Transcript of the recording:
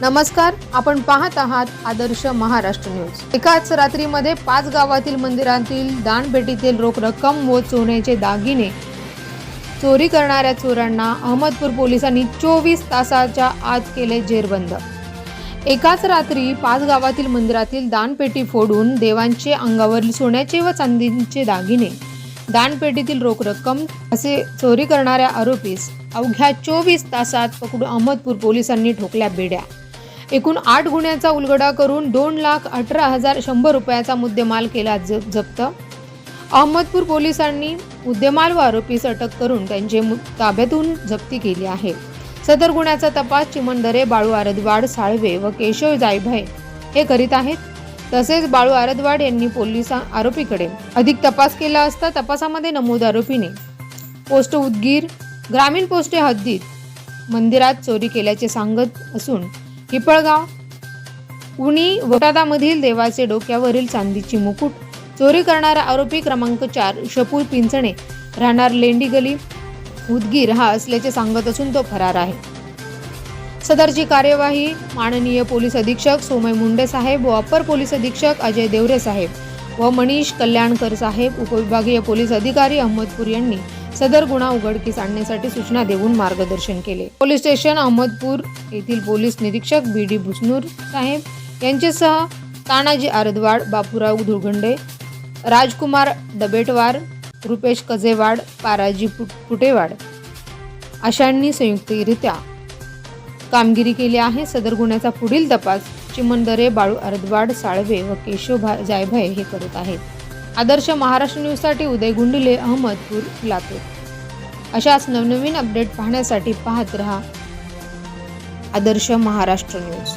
नमस्कार आपण पाहत आहात आदर्श महाराष्ट्र न्यूज. एकाच रात्रीमध्ये पाच गावातील मंदिरातील दानपेटीतील रोख रक्कम व सोन्याचे दागिने चोरी करणाऱ्या चोरांना अहमदपूर पोलिसांनी चोवीस तासाच्या आत केले जेरबंद. एकाच रात्री पाच गावातील मंदिरातील दानपेटी फोडून देवांचे अंगावरील सोन्याचे व चांदीचे दागिने दानपेटीतील रोख रक्कम असे चोरी करणाऱ्या आरोपीस अवघ्या चोवीस तासात पकडून अहमदपूर पोलिसांनी ठोकल्या बेड्या. एकूण आठ गुन्ह्याचा उलगडा करून दोन लाख अठरा हजार शंभर रुपयाचा मुद्देमाल केला ज- जप्त. अहमदपूर पोलिसांनी मुद्देमाल व आरोपीस अटक करून त्यांचे मु- ताब्यातून जप्ती केली आहे. सदर गुन्ह्याचा तपास चिमणदरे बाळू आरदवाड साळवे व केशव जायभाय हे करीत आहेत. तसेच बाळू आरदवाड यांनी पोलिसा आरोपीकडे अधिक तपास केला असता तपासामध्ये नमूद आरोपीने पोस्ट उदगीर ग्रामीण पोस्टे हद्दीत मंदिरात चोरी केल्याचे सांगत असून हिपळगाव उणी वटादामधील देवाचे डोक्यावरील चांदीची मुकुट चोरी करणारा आरोपी क्रमांक चार शपूर पिंचणे राहणार लेंडी गली उदगीर हा असल्याचे सांगत असून तो फरार आहे. सदरची कार्यवाही माननीय पोलीस अधीक्षक सोमय मुंडे साहेब व अप्पर पोलीस अधीक्षक अजय देवरे साहेब व मनीष कल्याणकर साहेब उपविभागीय पोलीस अधिकारी अहमदपूर यांनी सदर गुन्हा उघडकीस आणण्यासाठी सूचना देऊन मार्गदर्शन केले. पोलीस स्टेशन अहमदपूर येथील पोलीस निरीक्षक बी डी भुसनूर साहेब यांच्यासह तानाजी आरदवाड बापूराव धुळगंडे राजकुमार डबेटवार रुपेश कजेवाड पाराजी पुटेवाड अशांनी संयुक्तरित्या कामगिरी केली आहे. सदर गुन्ह्याचा पुढील तपास चिमनदरे बाळू अरदवाड साळवे व केशव जायभाय हे करत आहेत. आदर्श महाराष्ट्र न्यूजसाठी उदय गुंडुले अहमदपूर लातूर. अशाच नवनवीन अपडेट पाहण्यासाठी पाहत रहा आदर्श महाराष्ट्र न्यूज.